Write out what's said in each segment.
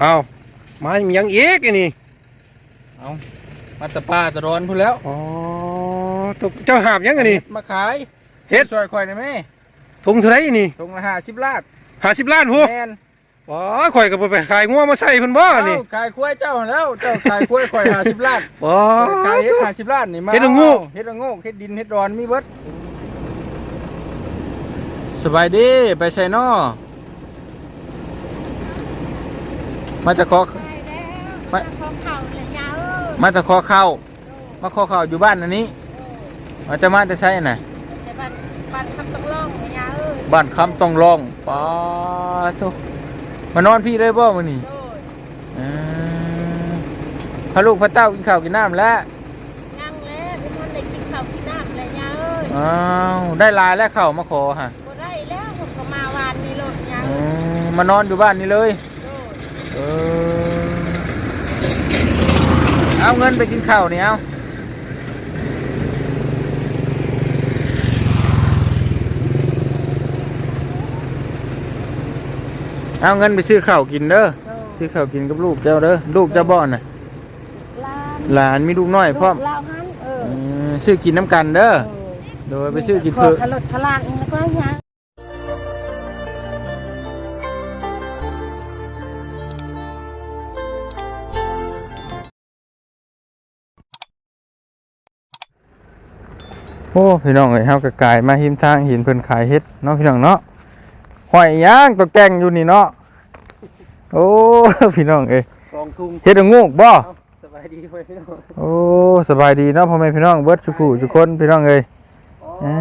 เอามามีหยังอีกอันนี่เอามาแตะป้าตะรอนพุ่นแล้วอ๋อตัวเจ้าหาบหยังอันนี่มาขายเฮ็ดช่วยข่อยได้ไหมถุงเท่าไหร่นี่ตรงละห้าสิบลาดห้าสิบล้านหัวแมนอ๋อข่อยก็บ่ไปขายงัวมาใส่เพิ่นบ่นี่เอ้าขายควายเจ้าหั่นแล้วเจ้าขายควายข่อยห้าสิบลาดอ๋อขายเฮ็ดห้าสิบลาดนี่มาเฮ็ดละโงกเฮ็ดละโงกเฮ็ดดินเฮ็ดดอนมีเบิดสบายดีไปใส่นอ มาจะขอใช่แล้วไม่ขอเข่าเลยยาวเอ้ยมาจะขอข้าวมาขอข้าวอยู่บ้านอันนี้มาจะมาจะใช้น่ะแต่บ้านบ้านคำต้องล่องเลยยาวเอ้ยบ้านคำต้องลองป้าทุมานอนพี่เลยบ่มื้อนี้โดยอ่าพระลูกพระเต้ากินข้าวกินน้ำแล้วนั่งแล้วทุกคนได้กินข้าวกินน้ำเลยยาวเอ้ยอ้าวได้ลายแล้วเข้าวมาขอฮะบ่ได้แล้วผมก็มาวานในรถยาวอืเอ้ยมมานอนอยู่บ้านนี่เลยโดย เออเอาเงินไปกินข้าวนี่เอาเอาเงินไปซื้อข้าวกินเด้อโดยซื้อข้าวกินกับลูกเจ้าเด้อลูกเจ้าบ่อนน่ะลานหลานมีลูกน้อยพร้อมลูกลาวหันเออเออซื้อกินน้ำกันเด้อเออโดยไปซื้อกินขอเพื่อขลดขลางอีกแล้วก็ยา โอ้พี่น้องเอ้ยเฮาก็กลายมาหิมทางเห็นเพิ่นขายเฮ็ดเนาะพี่น้องเนาะห้อยย่างตกแต่งอยู่นี่เนาะโอ้พี่น้องเอ้ยกองทุงเฮ็ดเอางูกบ่สบายดีเว้ยพี่น้องโอ้สบายดีเนาะพ่อแม่พี่น้องเบิดทุกผู้ทุกคนพี่น้องเอ้ยอ่า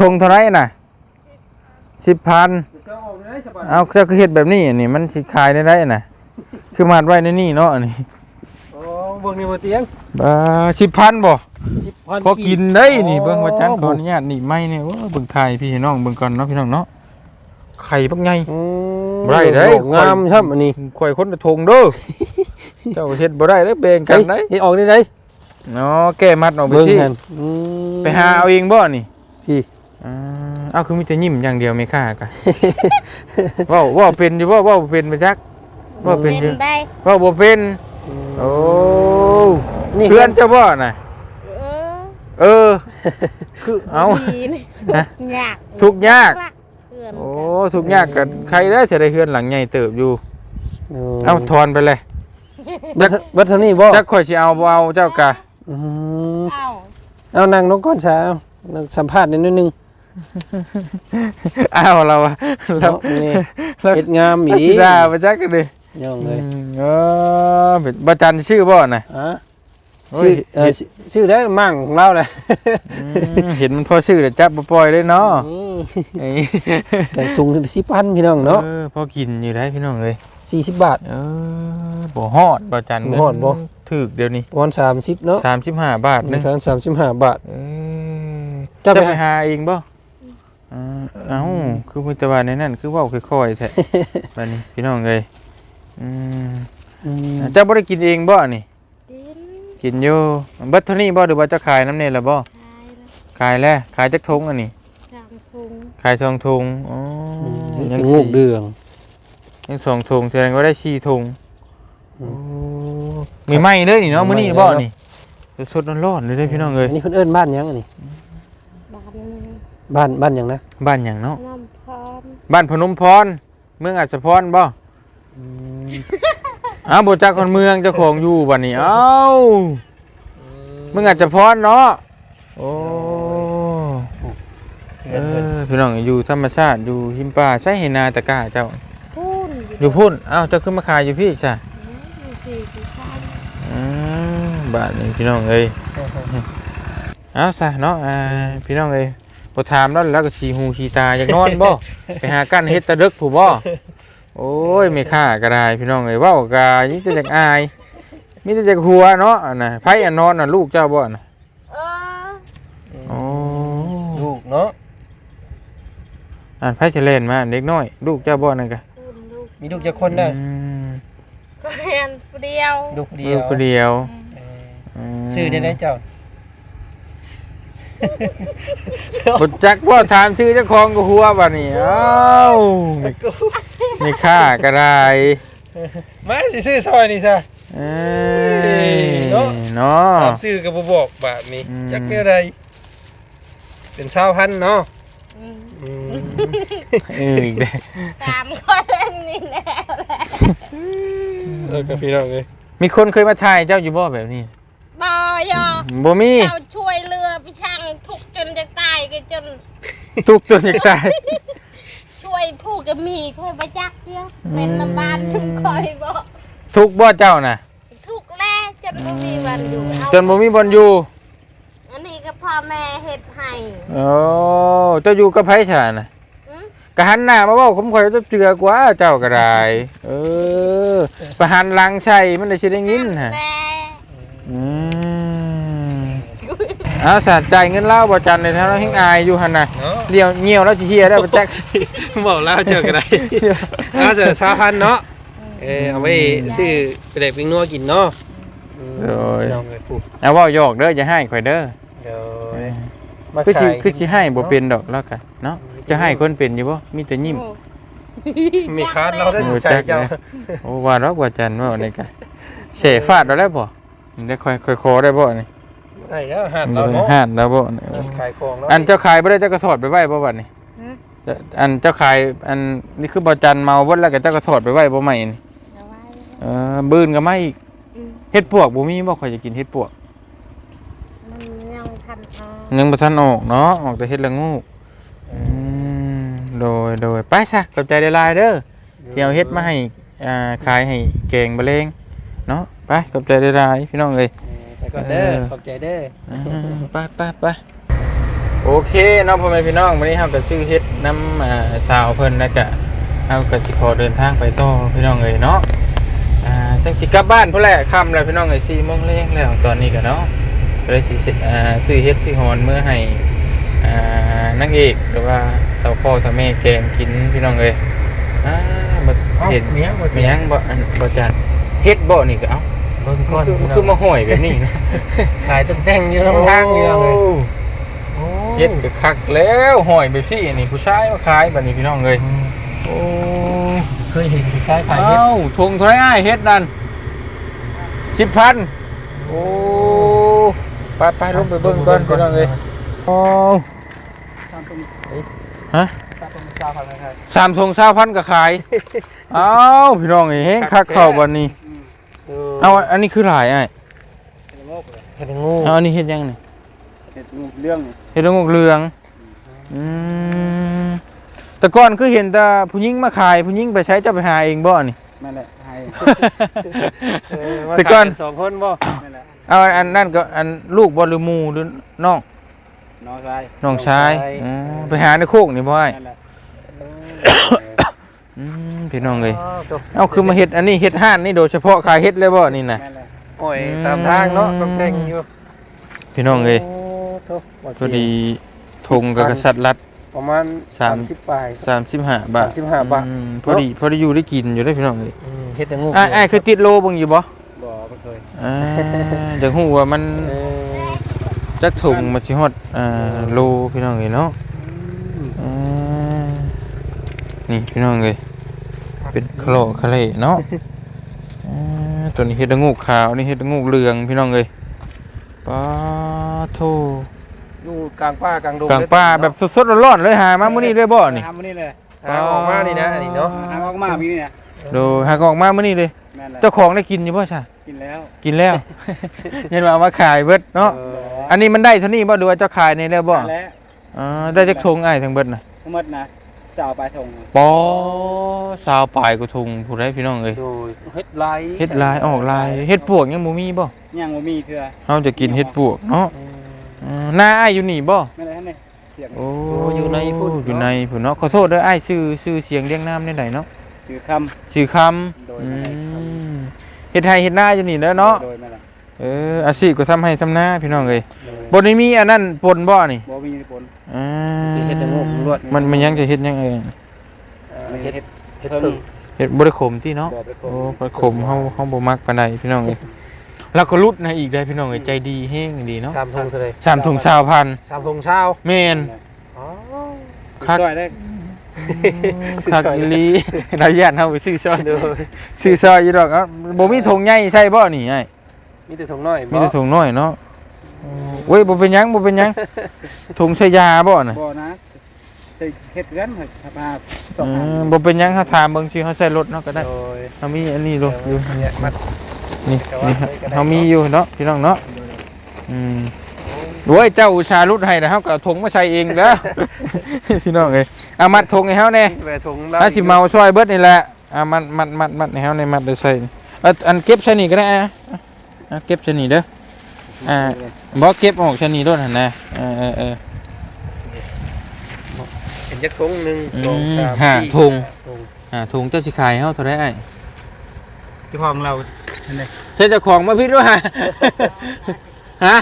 ทงเท่าไหร่น่ะ10,000เดี๋ยวเจ้าออกได้สบายเอาเจ้าก็เฮ็ดแบบนี้อันนี้มันสิขายได้ได้น่ะ คือมาดไว้ในนี่เนาะอันนี้อ๋อเบิ่งนี่บ่เตียงบ่10,000บ่10,000 พอกินได้นี่เบิ่งว่าจันขออนุญาตนี่ไม่เนี่ยว่าเบิ่งไทยพี่น้องเบิ่งก่อนเนาะพี่น้องเนาะไข่ปักใหญ่อืมบ่ได้เด้งามครับอันนี้ข่อยคนละทงเด้อเจ้าเฮ็ดบ่ได้เด้อแบ่งกันได้เฮ็ดออกได้ไดเนาะแก้มัดออกไปเบิ่งสิหั่นอืมไปหาเอาเองบ่นี่พี่อ่าเอาคือมีแต่ยิ้มอย่างเดียวไม่ค่ากะเว้าเว้าเป็นอยู่บ่เว้าบ่เป็นไปจักเว้าเป็นอยู่ได้เว้าบ่เป็นโอ้นี่เพื่อนเจ้าบ่น่ะเออ เออ คือเอาดีนี่ฮะ ยากทุกข์ยาก เพื่อนโอ้ทุกข์ยากกันใครได้จะได้เฮือนหลังใหญ่เติบอยู่เอาเอาทอนไปเลยเบัดเบัดเท่านี้บ่จักข่อยสิเอาบ่เอาเจ้ากะอืมเอ้าเอานั่งลงก่อนช้าเอานั่งสัมภาษณ์นิดนึง เอาเราอะเราเนาะนี่ เราเฮ็ดงามเราอีสิด่าไปจักกันดิย่องเลยอืมเออเป็นบ่จันชื่อบ่น่ะอะโอ้ ชื่ยอเอ่อชื่อชื่อได้มั่งของเราแหละอืมเห็นมันพอชื่อแต่จับบ่ปล่อยเลยเนาะอืมไอ้กันสูงถึง10,000พี่น้องเนาะออพอกินอยู่ได้พี่น้องเอ้ย40บาทเออบ่ฮอดบ่จันบ่ฮอดบ่ถูกเดี๋ยวนี้ประมาณ30เนาะ35บาทหนึงทาง35บาทเออเจ้าจะไปไปหาเองบ่อ่าเอ้าคือมันจะว่าในนั้นคือเว้าค่อยๆแท้บัดนี้พี่น้องเอ้ยอืมอืมเจ้าบ่ได้กินเองบ่นี่ดิน กินอยู่เบิดเท่านี้บ่หรือว่าเจะขายน้ำเนี่ยละบ่ขายแล้วขายแล้วขายจักทงอันนี้จางพุงขายทองทงอ๋ออืมยัยังงงูสี่กเดืองยังสองทงแสดงว่าได้สี่ทงอืโอ้มีไหมเลยนี่เนาะมื้อนี้บ่นี่สดๆร้อนๆเลยเด้อพี่น้องเอ้ยอันนี้เพิ่นเอิ้นบ้านหยังอันนี้บ้านบ้านบ้านหยังนะบ้านหยังเนาะน้ำพร้อมบ้านพนมพรเมืองอัศพรบ่ อ้าวบจักคนเมืองเจ้าของอยู่บัดนี้ เอ้าเมืองอัศพรเนาะโอ้เออพี่น้องอยู่ธรรมชาติอยู่หิมป่าใช้ให้นนาตะกร้าเจ้าอยู่พุ่นเอ้าเจ้าขึ้นมาขายอยู่พี่ใช่อยู่ที่ที่ชายอืมบ้านนี้พี่น้องเอ้ยเอ้าซะเนาะอ่าพี่น้องเอ้ยบ่ถามแล้วแล้วก็สีหูสีตาอยากนอนบ่ไปหากั้นเฮ็ดตะดึกผู้บ่ โอ้ยไม่ค่าก็ได้พี่น้องเอ้ยเว้ากะยิ่งจะอยากอายมีแต่อยากหัวเนาะอันน่ะไผอันนอนน่ะลูกเจ้าบ่น่ะเออโอ้ลูกเนาะอันไผจะเล่นมาเด็กน้อย ลูกเจ้าบ่นั่นกะพูนลูกมีลูกจักคนได้อืมก็เห็นผู้เดียวลูกเดีลูยกวคนเดียวเออมซื้อได้ไหมเจ้าบ่จักบ่ถามชื่อเจ้าของก็หัวบัดนี้เอ้า ไม่ไม่ค่าก็ได้มาสิซื้อซอยนี่ซะเอ้ยเนาะเนาะตามซื้อก็บ่บอกแบบนี้อืมจักแนวใดเป็นชาวพันธุ์เนาะอืมอืมเอออีกแล้วตามคนนี่แน่แหละเออกับพี่น้องเลยมีคนเคยมาถ่ายเจ้าอยู่บ่แบบนี้บอยอบ่มีเราช่วยเรือพี่ช่างทุกจนจะตายกันจน ทุกจนอยากตาย ช่วยผู้กับมีค่อยประจักษ์เดียวเป็นน้ำบานทุกคอยบอกทุกบ่เจ้าน่ะ ทุกแล่จนไม่มีวันอยู่เอาจนบ่มีบ่อนอยู่อันนี้ก็พ่อแม่เฮ็ดให้โอ้เจ้าอยู่กับไผฉาน่ะอืมกะหันหน้ามาเว้าผมข่อยจะเจือกว่าเจ้าก็ได้เออประหันหลังใส่มันได้สิได้ยินฮะ แต่ อืมเอาสะใจายเงินเล่าบ่จันเลยนะเราเฮงอายอยู่หั่นน่ะเนาะเดี๋ยวเหี่ยวแล้วสิเฮียได้บ่แจ๊ก บอกแล้วเจอกันได้อาเสือชาวพันธุ์เนาะ เออเอาไว้ซื้อไปเด็กปิ้งนัวกินเนาะอืมโดยน้องเลยปู่เอาเว้าหยอกเด้ออย่าให้ข่อยเด้อเดี๋ยวเออมาคือสิขายคือสิให้บ่เป็นดอกแล้วกันเนาะจะให้คนเป็นอยู่บ่มีแต่ยิ้ม มีคาร์ดเราได้โอ้ใส่จักเจ้านะ โอ้ว่าดอกว่าจันว่านี่กะเสฟาดเราได้บ่ได้ค่อยค่อยคอได้บ่นี่ ได้แล้วหันเราเนาะหาดแล้วบ่นี่ขายของแล้วอันเจ้าขายบ่ได้เจ้าก็ถอดไปไว้บ่บัดนี่จะอันเจ้าขายอันนี่คือบ่จันเมาเบิดแล้วก็เจ้าก็ถอดไปไว้บ่ใหม่นี่เอาไว้เออบื้นก็มาอีกอืมเฮ็ดปวกบ่มีบ่ข่อยจะกินเฮ็ดปวกมันยังทันเอายังบ่ทันออกเนาะออกแต่เฮ็ดละงูอืมโดยโดยไปซะขอบใจหลายๆเด้อที่เอาเฮ็ดมาให้อ่าขายให้แกงบะเลงเนาะไปขอบใจหลายๆพี่น้องเอ้ยไป ก่อนเด้อเออขอบใจเด้ออ่าไปไปไปโอเคเน้องพ่อแม่พี่น้องวันนี้เราก็ชื่อเฮ็ดน้ำอ่าสาวเพิ่นนะกะเราก็สิขอเดินทางไปต่อพี่น้องเอ้ยเนาะอ่าจังสิกลับบ้านพุ่นแหละค่ำแล้วพี่น้องเอ้ย4โมงแรงแล้วตอนนี้ก็เนาะก็เลยสิอ่าซื้อเฮ็ดสิฮอนมื้อให้อ่านางเอกหรือว่าเต้าพ่อเต้าแม่แกงกินพี่น้องเอ้ยอ่าบ่เอ้าเห็นเมียหมดมีหยังบ่อันบ่จัดเฮ็ดบ่นี่ก็เอ้า เบิ่งก่อนคือคือมาห้อยแบบนี้นะขายตั้งแต่งอยู่ทางทางอยู่เลยโอ้เฮ็ดก็คักแล้วห้อยแบบซี่นี่ผู้ชายมาขายบัดนี้พี่น้องเอ้ยโอ้เคยเห็นผู้ชายขายเห็ดเอ้าทงเท่าไหร่อ้ายเฮ็ดนั่น10,000โอ้ไปไปลงไปเบิ่งก่อนพี่น้องเอ้ยโอ้ฮะชาวพันธุ์นะครับสามทง20,000ก็ขาย เอ้าพี่น้องเอ้ยเฮงคักเข้าบัดนี้ เอาอันนี้คือหลายอ้ายเห็ดงูเอาอันนี้เฮ็ดยังนี่เห็ดงูเรื่องนี่เห็ดละงกเหลืองอืมแต่ก่อนคือเห็นแต่ผู้หญิงมาขายผู้หญิงไปใช้เจะไปหาเองบ่นี่นั่นแหละให้เออมาแต่ก่อนขายสองคนบ่นั่นแหละเอาอันนั่นก็อันลูกบ่หรือหมู่หรือน้องน้องชายน้องชายอืมไปหาในโคกนี่บ่ไอ้นั่นแหละ อืมพี่น้องเอ้ยอ้าวจบเอาคือมาเฮ็ดอันนี้เฮ็ดห้านนี่โดยเฉพาะขายเฮ็ดเลยบ่นี่น่ะนั่นแหละโอ้ยตามทางเนาะต้องแต่งอยู่พี่น้องเอ้ยโโถ่พอดีทงกับกษัตริย์รัฐประมาณสาม30ปลาย35บาท35บาทอืมพอดีพอได้อยู่ได้กินอยู่ได้อพี่น้องเอ้ยอืมเฮ็ดแต่งูอ้ายอ้ายเคยติดโลเบิ่งอยู่บ่บ่ไม่เคยอ่าอยากฮู้ว่ามันเออจักถุงมาชิฮอดอ่าโลพี่น้องเอ้ยเนาะอ่า นี่พี่น้องเอ้ยเป็นคลอคาเลเนาะอ่าตัวนี้เฮ็ดละงูกขาวนี่เฮ็ดละงูกเหลืองพี่น้องเอ้ยปาโทอยู่กลางป่ากลางดงกลางป่าแบบสดๆร้อนๆเลยหามามื้อนี้เลยบ่นี่ทำมันนี่เลยหาออกมานี่นะอันนี้เนาะหาออกมาพี่นี่นะโดยหากออกมามื้อนี้เลยแม่นแหละเจ้าของได้กินอยู่บ่ซะกินแล้วกินแล้วยันว่าเอามาขายเบิดเนาะเอออันนี้มันได้เท่านี้บ่ดูว่าเจ้าขายในแล้วบ่มาแล้วอ่าได้จักถุงอ้ายทั้งเบิดน่ะทั้งหมดนะ สาวปลายทงปอสาวปลายกูทุงผู้ใดพี่น้องเอ้ยโดยเฮ็ดลายเฮ็ดลายออกลายเฮ็ดปวกยังบ่มีบ่ยังบ่มีเถื่อเฮาจะกินเฮ็ดปวกเนาะอืมอ่าหน้าอ้ายอยู่นี่บ่แม่นอะไรนี่เสียงโอ้อยู่ในพุ่นอยู่ในพุ่นเนาะขอโทษเด้ออ้ายชื่อชื่อเสียงเรียงนามได้ใดเนาะสื่อคชื่อคำโดยอืไม่ได้คมเฮ็ดไร่เฮ็ดนาอยู่นี่เด้อำเนาะโดยแม่นแหละ เอออาชีพก็ทำให้ทำนาพี่น้องเอ้ยโดยบ่ได้มีอันนั้นปนบ่นี่บ่มีผล อ่าจะเฮ็ดแต่งูลวด มันมันยังจะเฮ็ดยังเอ้ยเอ่อมีเฮ็ดเฮ็ดเฮ็ดเพิ่พึ่งงเฮ็ดบ่ได้ขมติเนาะบ่ไปโอ้บ่ขมเฮาเฮาบ่มักปานใดพี่น้องเอ้ยแล้วก็รุดนะอีกได้พี่น้องเอ้ยใจดีแฮงดีเนาะสามทงเท่าไหร่สามถุงชาวพันสามทงเช้าแม่น อ๋อคัก ซอยได้คักอีหลีเราย่านเฮาไปซื้อซอยซื้อซอยอยู่ดอกเอ้าบ่มีถุงใหญ่ใช่บ่นี่ไอ้ มีแต่ถุงน้อยมีแต่ถุงน้อยเนาะโอ้ยบ่เป็นหยังบ่เป็นหยังถุงใส่ยาบ่น่ะบ่นะใส่เฮ็ดกันให้สภาพสองเออันอบ่เป็นหยังเฮาถามเบิ่งที่เฮาใส่รถเนาะก็ได้โดยเฮามีอันนี้ลูกอยู่เนี่ยมัดนี่แต่ว่านี่ครับก็ได้เฮามีอยู่เนาะพี่น้องเนาะอืมโอ้ยเจ้าอุตส่าห์รุดให้นะเฮาก็เอาถุงมาใส่เองแล้วพี่น้องเอ้ยเอามัดถุงให้เฮาแน่แหวนถุงถ้าสิเมาช่วยเบิดนี่แหละอะมัดมัดมัดมัดให้เฮาในมัดเด้อใส่นี่เอ่ออันเก็บใส่นี่ก็ได้อะ อะอะเก็บใส่นี่เด้ออ่าบ่เก็บออกใส่นี่ด้วยหั่นนะเออเออเออเห็นจักถุงหนึ่งอืมสองสามห้าสี่ถุงถุงอ่าถุงเจ้าสิขายให้เฮาเท่าไหร่ไอ้เจ้าของเราอันนี้เจ้าเจ้าของมาพิดด้วยฮะฮะ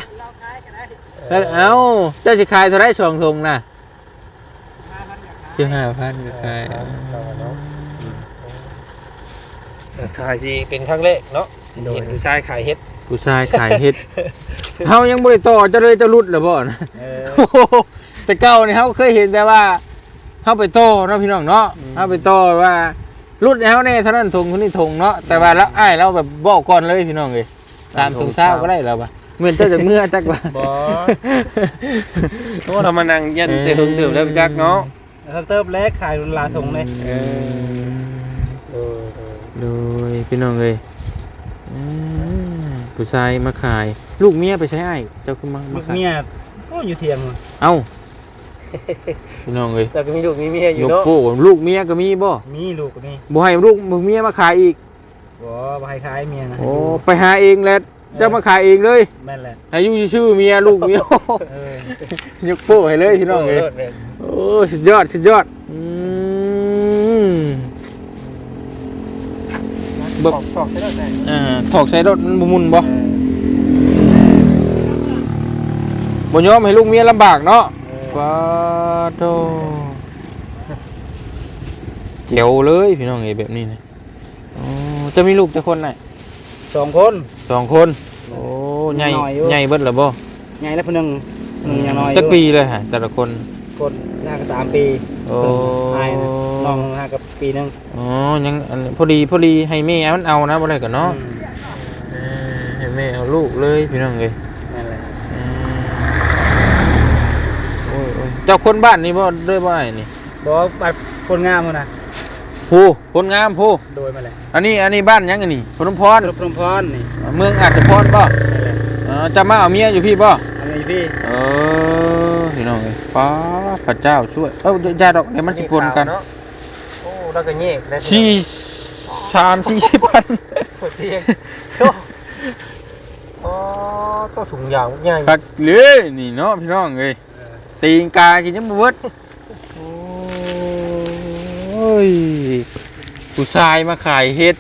แล้วเอ้าเจ้าสิขายเท่าไหร่สองถุงน่ะ15,000ก็ขายเอาเออขายสิเป็นครั้งแรกเนาะเห็นผู้ชายขายเฮ็ด ผู้ชายขายเฮ็ด เฮายังบ่ได้ต่อเจะเลยจะรุดแล้วบ่นะเออ โอ้โหแต่เก่านี่เขาเคยเห็นแต่ว่าเขาไปโตเนาะพี่น้องเนาะเขาไปโตว่ารุ่นเขาเนี่ยเท่านั้นทงคนนี้ทงเนาะแต่ว่าแล้วไอ้ายเราแบบบอกก่อนเลยพี่น้องเลยตามทงเช้าก็ได้แล้วปะเหมือนเจ้าจากเมื่อจักว่าบ่โอ้เรามานั่งยันเตะหึงดื่มแล้วจักเนาะแล้วเติบเล็กขายรุนลาทงเลยเออเออเออโดยพี่น้องเลยอืม ผู้ชายมาขาย ลูกเมียไปใช้ไอ้ายเจ้าคือมามึมากขายเมียก็อยู่เทียงว่ะเอ้าพี่น้องเลยแต่ก็มีลูกมีเมียอยู่ยกเนาะโป้ลูกเมียก็มีบ่มีลูกก็มีบ่ให้ลูกเมียมาขายอีกบ่บ่ให้ขายเมียนะโอ้ไปหาเองแล้วเจ้ามาขายเองเลยแม่นแหละอายุชื่อเมียลูกเมีย เออยกโป้ให้เลยพี่น้องเลยโดดโอ้สุดยอดสุดยอดอืม เบิกสอกใช่ไหมอ่าถอกใส่รถมันบ่มุนบ่บ่ยอมให้ลูกเมียลำบากเนาะว้าโตเจียวเลยพี่น้องเอ้ยแบบนี้นะโอ้จะมีลูกจะคนไหนสองคนสองคนโอ้ใหญ่น้อยอยู่ใหญ่เบิดแล้วบ่ไงแล้วคนหนึงหนึ่งยังน้อยอยู่จักปีเลยฮะแต่ละคนคนห้ากับสามปีโอ้ไอ้นะน้องห้ากับ ปีหนึงอ๋อยังอันพอดีพอดีให้แม่มันเอานะบ่ได้กันเนาะอืมเออให้แม่เอาลูกเลยพี่น้องเอ้ยนั่นแหละอืมโอ้ยโอ้ยเจ้าคนบ้านนี่บ่ด้วยบ่ไอ้นี่บอกว่าบัดคนงามคนนะผู้คนงามผู้โดยมาแหละอันนี้อันนี้บ้านยังอันนี้พนมพรรบพรหมพรนี่เมืองอาจจะพรบ่นั่นแหละเออจะมาเอาเมียอยู่พี่บ่ อันนี้พี่เออพี่น้องเอ้ยป้าพระเจ้าช่วย เอ้าอย่าดอกเดี๋ยวมันสิปนกันเนาะโอ้ แล้วก็แยกได้สี่สามสี่สิบพันปวดเตียงโชอ๋อต้องถุงยางใหญ่คักเลยนี่เนาะพี่น้องเอ้ยตีนกากินยังบ่เบิดโอ้ยผู้ชายมาขายเฮ็ด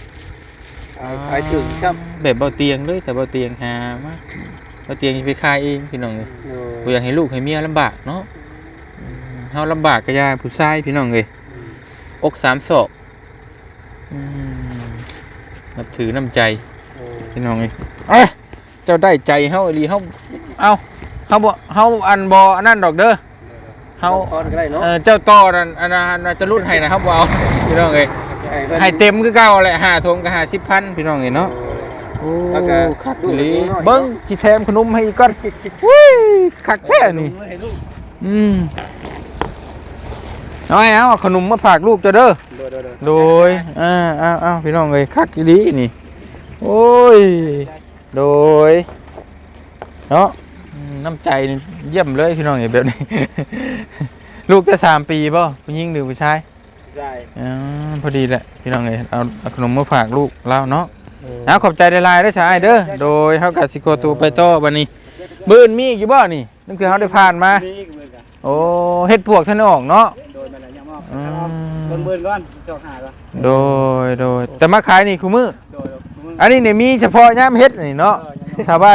ขายถึงครับแบบเบาเตียงเลยแต่เบาเตียงหามาเบาเตียงสิไปขายเองพี่น้องเอ้ยบ่อยากให้ลูกให้เมียลำบากเนาะอืมเฮาลำบากก็อย่าผู้ชายพี่น้องเอ้ย อกสามศอกอืมนับถือน้ำใจพี่น้องเอ้ยเอ้ยเจ้าได้ใจเฮาอีหลีเฮาเอ้าเฮาบ่เฮาอันบ่อันนั้นดอกเด้อเฮาคอนก็ได้เนาะเออเจ้าต่อนั่นอันนั้นน่ะจะรุ่นให้นะครับบ่เอาพี่น้องเอ้ยให้เต็มคือเก่าแหละ5ถุงก็50,000พี่น้องเอ้ยเนาะโอ้แล้วก็คักดูอีหลีเล็กน้อยเบิ่งสิแถมขนมให้อีกก่อนอุ้ยคักแท้นี่ให้ลูกอืม เอาไอ้เอาขนมมาฝากลูกเจ้าเด้อโดยโดยโดยโดยอ่าอ้าวอ้าวพี่น้องเอ้ยคักอีหลีนี่โอ้ยโดยเนาะอืมน้ำใจนี่เยี่ยมเลยพี่น้องเอ้ยแบบนี้ ลูกจะสามปีป่ะผู้หญิงหรือผู้ชายใช่อ๋อพอดีแหละพี่น้องเอ้ยเอาเอาขนมมาฝากลูกเล่าเนาะเอาขอบใจหลายๆเด้อชายเด้อโดยเฮากับสิโกตูไปต่อบัดนี้มื้ออนมีอีกอยู่บ่นี่นั่นคือเฮาได้ผ่านมานี่ก็เหมือนกันโอ้เฮ็ดปวกท่านออกเนาะ อบอืมเบิ่งเบิ่งก่อนสองหาก่อนโดยโดยแต่มาขายนี่คือมื้อโดยโดยมึงอันนี้เนี่ยมีเฉพาะย่ามเฮ็ดนี่เนาะเออยังมอบถ้าว่า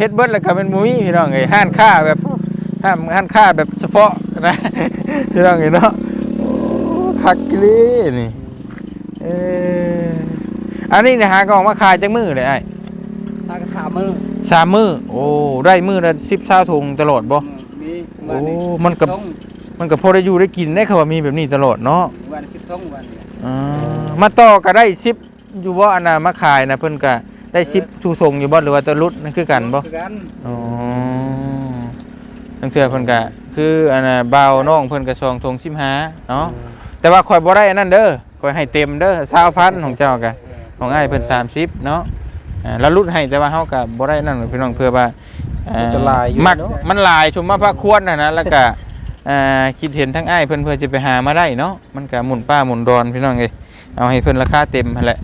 เฮ็ดเบิดแล้วก็เป็นบ่มีพี่น้องเอ้ยห้านค้าแบบห้านห้านค้าแบบเฉพาะนะ พี่น้องเอ้ยเนาะโอ้คักกิลีนี่เอออันนี้เนี่ยหากล่องมาขายจังมื้อเลยไอ้ตากระสามมือสามมื้อโอ้ได้มื้อละ10 20ถุงตลอดบ่มีโอ้มันกับต้อง มันก็พอได้อยู่ได้กินได้เขาว่ามีแบบนี้ตลอดเนาะวันสิบทงวันเนี่ยอ่ามาต่อก็ได้ซิปอยู่บ่อันน่ะมาขายนะเพิ่นก็ได้ซิปทูส่งอยู่บ่หรือว่าตะลุดนั่นคือกันบ่คือกันอ๋อทั้งเทื่อเพิ่นก็คืออันน่ะบ่าวน้องเพิ่นก็ซองทง15เนาะแต่ว่าข่อยบ่ได้อันนั้นเด้อข่อยให้เต็มเด้อ20,000ของเจ้าก็ของอ้ายเพิ่น30เนาะอ่าแล้วลุดให้แต่ว่าเฮาก็บ่ได้นั่นหรอกพี่น้องเพื่อว่าเอ่อจะลายอยู่มักเนาะมันหลายชมมาพระควรน่ะนะแล้วก็เอ่อ คิดเห็นทั้งอ้ายเพิ่นเพื่อจะไปหามาได้เนาะมันก็หมุนป้าหมุนดอนพี่น้องเอ้ยเอาให้เพิ่นราคาเต็มหั่นแหละ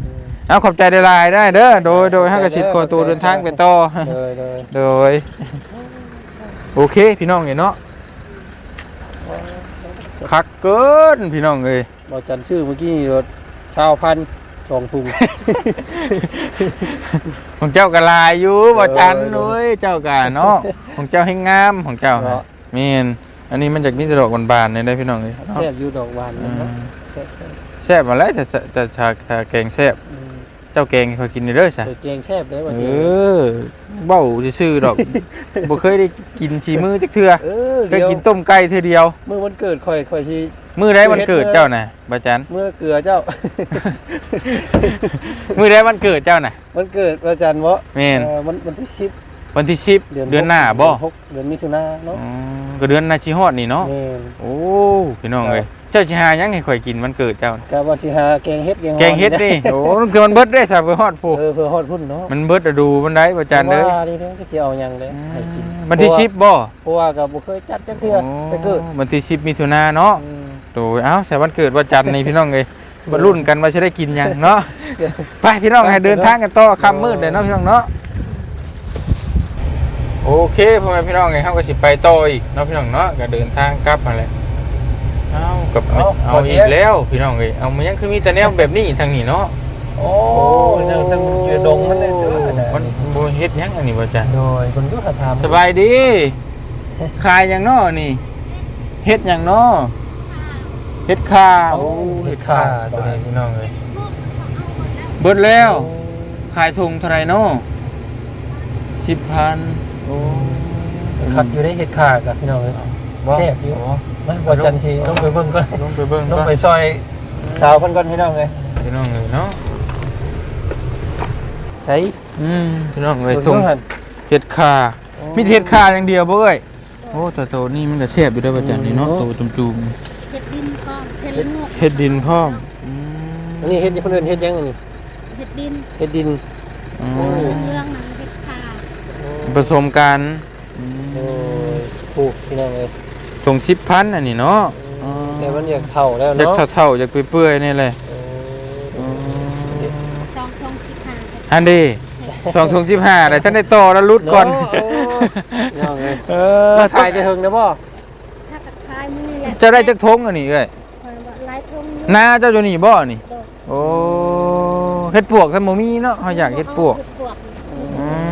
เอาขอบใจได้หลายได้เด้อโดยโดยเฮาก็สิขอตัวเดินทางไปต่อเลยเลยโดยโอเคพี่น้องเอ้ยเนาะคักเกินพี่น้องเอ้ยบอจันชื่อเมื่อกี้รถชาวพันธุ์สองถุงของเจ้าก็หลายอยู่บ่จันเออเอ้ยเจ้าก็เนาะของเจ้าให้งามของเจ้าเนาะแม่น อันนี้มันจากมีแต่ดอกบานๆนี่ได้อพี่น้องเอ้ยเนาะแซ่บอยู่ดอกหวานอืเนาะมแซ่บแซ่บแซ่บมาแล้วจะจะชาชาแกงแซ่บอืมเจ้าแกงให้เขากินเด้อซะเปิดแกงแซ่บเลยว่าเอจริงอเบ้าซื่อๆดอกบ่เคยได้กินชีมือจักเทื่อเออเคยเดี๋ยวกินต้มไก่เทื่อเดียวเมื่อวันเกิดข่อยข่อยที่มื้อใดวันเกิดเจ้าน่ะบ่จันเมื่อเกลือเจ้า มื้อใดวันเกิดเจ้าน่ะวันเกิดอาจารย์วะแม่นเอ่อวันวันที่สิบ วันที่10เดือนเดือนหน้าหกบ่เดือนหกเดือนมิถุนาเนาะอ๋อก็เดือนหน้าสิฮอดนี่เนาะแม่นโอ้พี่น้องเอ้ยเจ้าสิหาหยังให้ข่อยกินวันเกิดเจ้าน่ะกะว่าสิหาแกงเฮ็ดแกงแกงเฮ็ดนี่โอ้มันคือมันเบิดได้ซะไปฮอดผู้เออเพื่อฮอดพุ่นเนาะมันเบิดอะดูมันได้บ่จันเด้อว่านี่เด้อก็สิเอาหยังเลยให้กินวันที่10บ่เพราะว่าก็บ่เคยจัดจักเทื่อแต่เกิดโอ้วันที่10มิถุนายนเนาะอืมโดยเอ้าแต่วันเกิดวันจันทร์นี่พี่น้องเลยมารุ่นกันว่าจะได้กินหยังเนาะไปพี่น้องให้เดินทางกันต่อค่ำมืดเลยเนาะพี่น้องเนาะ โอเคพ่อแม่พี่น้องไงเขาก็สิไปต่ออีกเนาะพี่น้องเนาะก็เดินทางกลับมาเลยเอากับเอาเอาอีกแล้วพี่น้องเลยเอามันยังคือมีแต่แนวแบบนี้ทางนี้เนาะโอ้ยยังต้องอยู่ดงมันเลยตัวมันบ่เฮ็ดหยังอันนี้บ่จ้ะโดยคนก็หาทำสบายดีขายหยังเนาะนี่เฮ็ดหยังเนาะเฮ็ดค่าโอ้เฮ็ดค่าตัวนี้พี่น้องเลยเบิดแล้วขายถุงเท่าไหรเนาะสิบพัน โอ้ขัดอยู่ได้เห็ดขากับพี่น้องเลยแซ่บอยู่โมาบ่จันสิต้องไปเบิ่งก่อนลงไปเบิ่งต้องก่อนไปซอยสาวเพิ่นก่อนพี่น้องเลยพี่น้องเลยเนาะใส่อืมพี่น้องเลยเบิ่งถุงดูหั่นเห็ดขามีเห็ดขาอย่างเดียวบ่เอ้ยโอ้แต่โตนี่มันก็แซ่บอยู่เด้อประจันนี่เนาะโตจุ่มเห็ดดินพร้อมเห็ดละงกๆเห็ดดินพร้อมอืมอันนี้เฮ็ดเพิ่นเอิ้นเฮ็ดหยังอันนี้เห็ดดินเฮ็ดดินอ๋อเรื่องนั้นเห็ดขา ผสมกันโอ้ยปลูกพี่น้องเลยถุงสิบพันอันนี้เนาะอ๋อแต่มันอยากเฒ่าแล้วอยากเนาะเท่าๆอยากเปื่อยๆนี่เลยเออ๋อช่องช่องสิบห้าอันดีสองถุงสิบห้าแต่ท่านได้ต่อแล้วรุดก่อนเนาะโอ้ยพี่น้องเลยเออมาถ่ายจะเฮงนะบ่ถ้ากับคายมือนี่แหละจะได้จักทงอันนี้เอ้ยหลายทงอยู่นาเจ้าอยู่นี่บ่นี่โอ้เฮ็ดปวกท่านบ่มีเนาะเฮาอยากเฮ็ดปวกเฮ็ดปวกอืม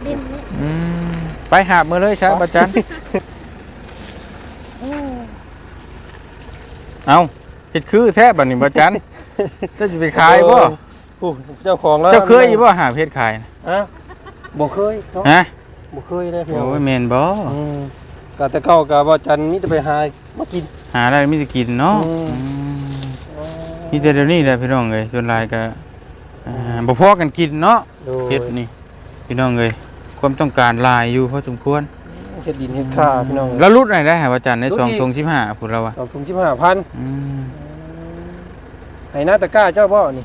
ดดินนี่อืมไปหาบมือเลยครับอาจารย์โอ้เอาเฮ็ดคือแท้บัดนี้บ่อาจารย์เจ้าสิไปขายบ่โอ้ยเจ้าของแล้วเจ้าเคยอยู่บ่หาบเฮ็ดขายน่ะอะบ่เคยเนาะฮะบ่เคยเลยพี่น้องโอ้ยแม่นบ่อืมก็แต่เก่าก็บ่จันมีแต่ไปหามากิน หาได้มีแต่กินเนาะอืม อืมมีแต่เดี๋ยวนี้แหละพี่น้องเอ้ยส่วนหลายก็อ่าบ่พอกันกินเนาะโดยเฮ็ดนี่พี่น้องเอ้ย ความต้องการหลายอยู่พอสมควรเฮ็ดดินเฮ็ดข้าพี่น้องแล้วรุดไหนได้หาอาจารย์ในรุดสองอีกทง15พุ่นแล้วว่ะสองถุง15,000อืมให้หน้าตะกร้าเจ้าบ่นี่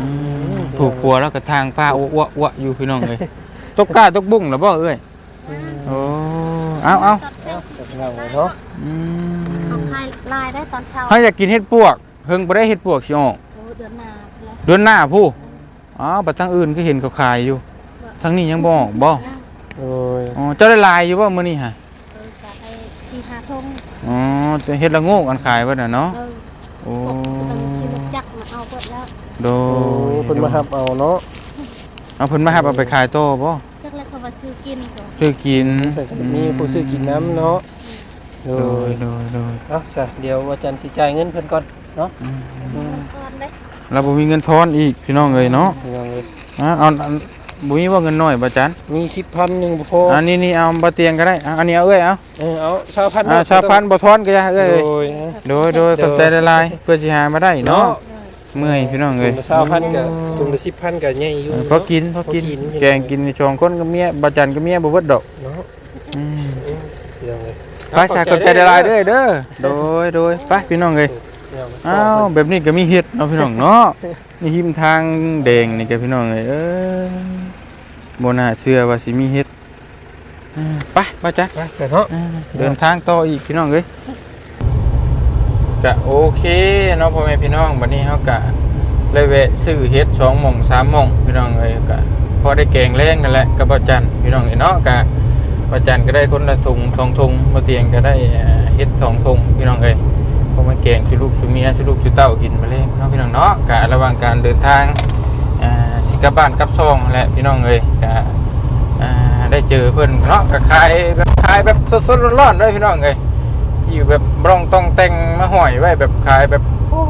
อืมถูกปัวแล้วก็ทางป้าอ้วอ้วอยู่พี่น้องเลยตกกล้าตกบุ้งหรือบ่เอ้ยโอ้เอาเอาตอนเช้าแต่พี่น้องเนาะอืเอามคายลายได้ตอนเช้าเขาอยากกินเห็ดปวกเฮิงบ่ได้เห็ดปวกสิออกโอ้เดือนหน้าแล้วเดือนหน้าผู้อ๋อบัดทางอื่นก็เห็นเขาขายอยู่ ทางนี้ยังบ่ออกบ่โอ้ยอ๋อเจ้าได้ลายอยู่บ่มื้อนี้ฮะเออจะไอ้สี่ห้าทงอ๋อแต่เฮ็ดละโงกอันขายเบิ่น่ะเนาะเออโอ้พวกสตังค์ที่รถจักรมาเอาเบิดแล้วโดโอ้ยเพิ่นมารับเอาเนาะเอาเพิ่นมาหับเอาไปขายโตบ่จักแล้วเขาว่าซื้อกินก่อนซื้อกินเพิ่นก็มีผู้ซื้อกินน้ำเนาะโดโดยยโดยโดยเอ้าซะเดี๋ยวว่าจันสิจ่ายเงินเพิ่นก่อนเนาะอืมอืมก่อนได้เราบ่มีเงินทอนอีกพี่น้องเอ้ยเนาะพี่น้องเลยอะเอาอัน บุมีว่าเงินน้อยบ่จันมีสิบพันหนึ่งพออันนี้นี่เอาบ่เตียงก็ได้อะอันนี้เอาเอ้ยเอาเออเอาชาวพันอ่าชาวพันธุ์บ่ทอนก็อย่าเอ้ยโดยโดยโดยสนใจละลายเพื่อสิหามาได้เนาะเมื่อยพี่น้องถุเอ้ยงละชาวพันกับถุงละสิบพันกับใหญ่อยู่เออพอกินพอกินพอกินแกงกินชองคนกับเมียบ่จันกับเมียบ่เบิดดอกเนาะอืมพี่น้องเลยไปชาคนใจละลายเด้อเด้อโดยโดยไปพี่น้องเอ้ย อ้าวแบบนี้ก็มีเห็ดเนาะพี่น้องเนาะนี่หิมทางแดงนี่ก็พี่น้องเอ้ยเอ้ยบ่น่าเชื่อว่าสิมีเห็ดอ่าไปบ่จ๊ะไปเสร็จเนาะอ่าเดินทางต่ออีกพี่น้องเอ้ยก็โอเคเนาะพ่อแม่พี่น้องวันนี้เฮาก็เลยแวะซื้อเห็ด2หม่อง3หม่องพี่น้องเอ้ยก็พอได้แกงแรงนั่นแหละกับบ่จันพี่น้องเอ้ยเนาะก็บ่จันก็ได้คนละถุงสองถุงบ่เตียงก็ได้เอ่อเห็ดสองถุงพี่น้องเอ้ยเพราะมันแกงชูลูกชูเมียชูลูกชูเต้ากินมาเลยเนาะพี่น้องเนาะกะระหว่างการเดินทางสิกบ้านกับซองแหละพี่น้องเอ้ยกะได้เจอเพื่อนเนาะกะขายแบบขายแบบสดๆร้อนๆเลยพี่น้องเอ้ยอยู่แบบบร่องต้องแต่งมาห้อยไว้แบบขายแบบโอ้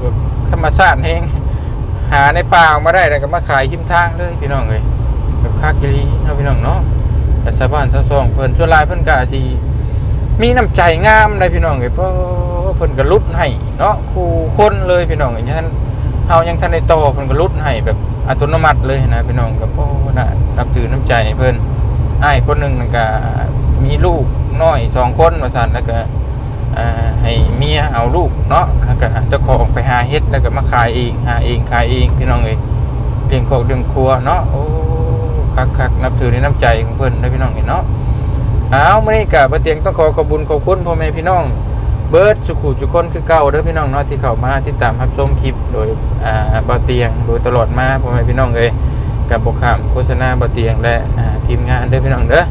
แบบธรรมชาติเองหาในป่ามาได้แล้วก็มาขายหิมทางเลยพี่น้องเอ้ยแบบคากิลีเนาะพี่น้องเนาะแต่ชาวบ้านชาวซองเพิ่อนส่วนลายเพิ่อนกะทีมีน้ำใจงามเลยพี่น้องเอ้ยเพราะ เพิ่นก็ลุดให้เนาะคู่คนเลยพี่น้องอย่างนั้นเฮายังทันได้โตเพิ่นก็ลุดให้แบบอัตโนมัติเลยนะพี่น้องก็โอ้น่านับถือน้ำใจเพิ่นอ้ายคนหนึงนั่นก็มีลูกน้อยสองคนว่าซั่นแล้วก็ให้เมียเอาลูกเนาะแล้วก็เจ้าของไปหาเฮ็ดแล้วก็มาขายเองหาเองขายเองพี่น้องเอ้ยเลี้ยงครอบเลี้ยงครัวเนาะโอ้คักๆนับถือในน้ำใจของเพิ่นนะพี่น้องเอ้ยเนาะเอามื่อนี้กับบเตียงต้องขอขอบคุญขอบคุณพ่อแม่พี่น้อง เบิร์ดสุขุจุคนคือเก่าเด้อพี่น้องเนาะที่เข้ามาติดตามรับชมคลิปโดยอ่าบเตียงโดยตลอดมาพ่อแม่พี่น้องเอ้ยกับบกขามโฆษณาบเตียงและอ่าทีมงานเด้อพี่น้องเด้อ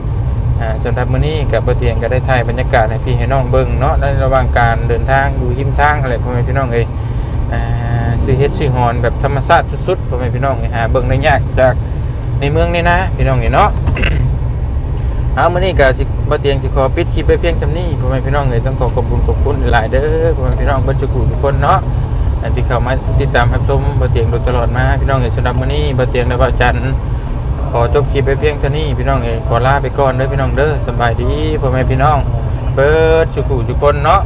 อ่าสำหรับมื้อนี้กับบเตียงก็ได้ถ่ายบรรยากาศให้พี่ให้น้องเบิ่งเนาะในระหว่างการเดินทางดูหิมทางอะไรพ่อแม่พี่น้องเอ้ยอ่าซื้อเฮ็ดซื้อฮอนแบบธรรมชาติสุดๆพ่อแม่พี่น้องเอ้ยหาเบิ่งได้ยากจากในเมืองนี่นะพี่น้องเอ้ยเนาะ เอามื่อนี้ก็สิบ่เตียงสิขอปิดคลิปไปเพียงจำนี้พ่อแม่พี่น้องเลยต้องขอขอบคุณขอบคุณหลายเด้อพ่อแม่พี่น้องเบรรจุกุทุกคนเนาะอันที่เข้ามาติดตามรับชมบ่เตียงโดยตลอดมาพี่น้องเลยสำหรับมื่อนี้บ่เตียงและบ่จันขอจบคลิปไปเพียงเท่านี้พี่น้องเอ้ยขอลาไปก่อนเด้อพี่น้องเด้อสบายดีพ่อแม่พี่น้องเบิดจุกุทุกคนเนาะ